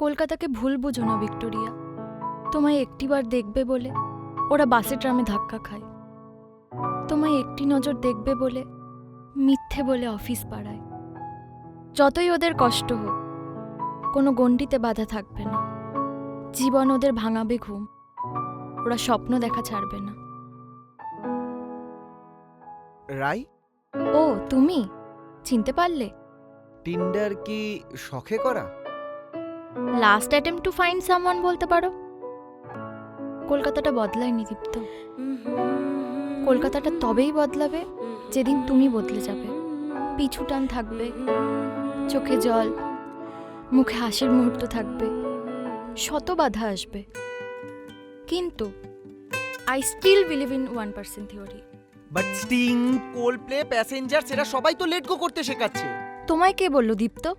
কলকাতাকে ভুল বুঝো না ভিক্টোরিয়া। তোমায় একটিবার দেখবে বলে ওরা বাসে ট্রামে ধাক্কা খায়। তোমায় একটি নজর দেখবে বলে মিথ্যে বলে অফিস পাড়ায়। যতই ওদের কষ্ট হোক কোনো গণ্ডিতে বাধা থাকবে না। জীবন ওদের ভাঙাবে ঘুম। ওরা স্বপ্ন দেখা ছাড়বে না। রাই? ও তুমি? চিনতে পারলে? টিন্ডার কি শখে করা? Last attempt to find someone বলতে পারো? কলকাতাটা বদলায়নি দীপ্ত। কলকাতাটা তবেই বদলাবে যেদিন তুমি বদলে যাবে। পিছু টান থাকবে চোখে জল মুখে হাসির মুহূর্ত থাকবে শত বাধা আসবে। কিন্তু I still believe in one percent theory but sting coal play passenger সেটা সবাই তো লেট গো করতে শেখাচ্ছে। তোমায় কে বলল দীপ্ত?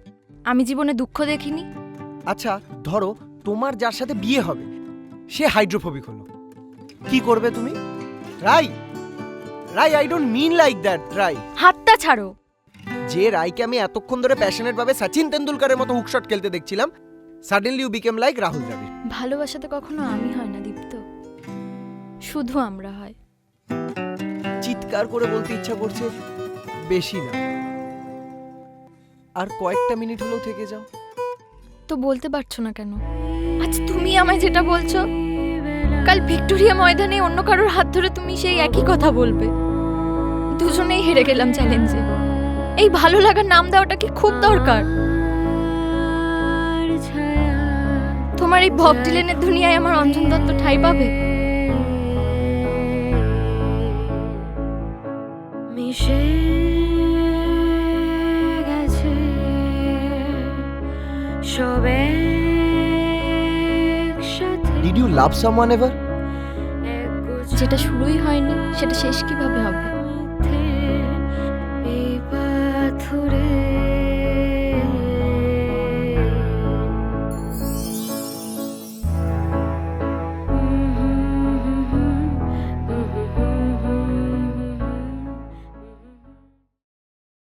আমি জীবনে দুঃখ দেখিনি। আচ্ছা ধরো তোমার যার সাথে বিয়ে হবে সে হাইড্রোফোবিক হলো। কি করবে তুমি? Rai! Rai I don't mean like that Rai. হাতটা ছাড়ো। যে রাইকে আমি এতক্ষণ ধরে প্যাশনেট ভাবে সচিন তেন্ডুলকারের মতো হুকশট খেলতে দেখছিলাম suddenly you became like Rahul Dravid. ভালোবাসাতে কখনো আমি হয় না দীপ্ত। শুধু আমরা হয়। চিৎকার করে বলতে ইচ্ছা করছে বেশি না। আর কয়েকটা মিনিট হলেও থেকে যাও। তো বলতে পারছ না কেন? আজ তুমি আমায় যেটা বলছো, কাল ভিক্টোরিয়া ময়দানে অন্য কারোর হাত ধরে তুমি সেই একই কথা বলবে। দুজনেই হেরে গেলাম চ্যালেঞ্জে। এই ভালো লাগার নাম দেওয়াটা কি খুব দরকার? তোমার এই ভব ডিলেনের দুনিয়ায় আমার অঞ্জন দত্ত ঠাই পাবে? মিশে সবে একসাথে did you love someone ever যেটা শুরুই হয়নি সেটা শেষ কীভাবে হবে?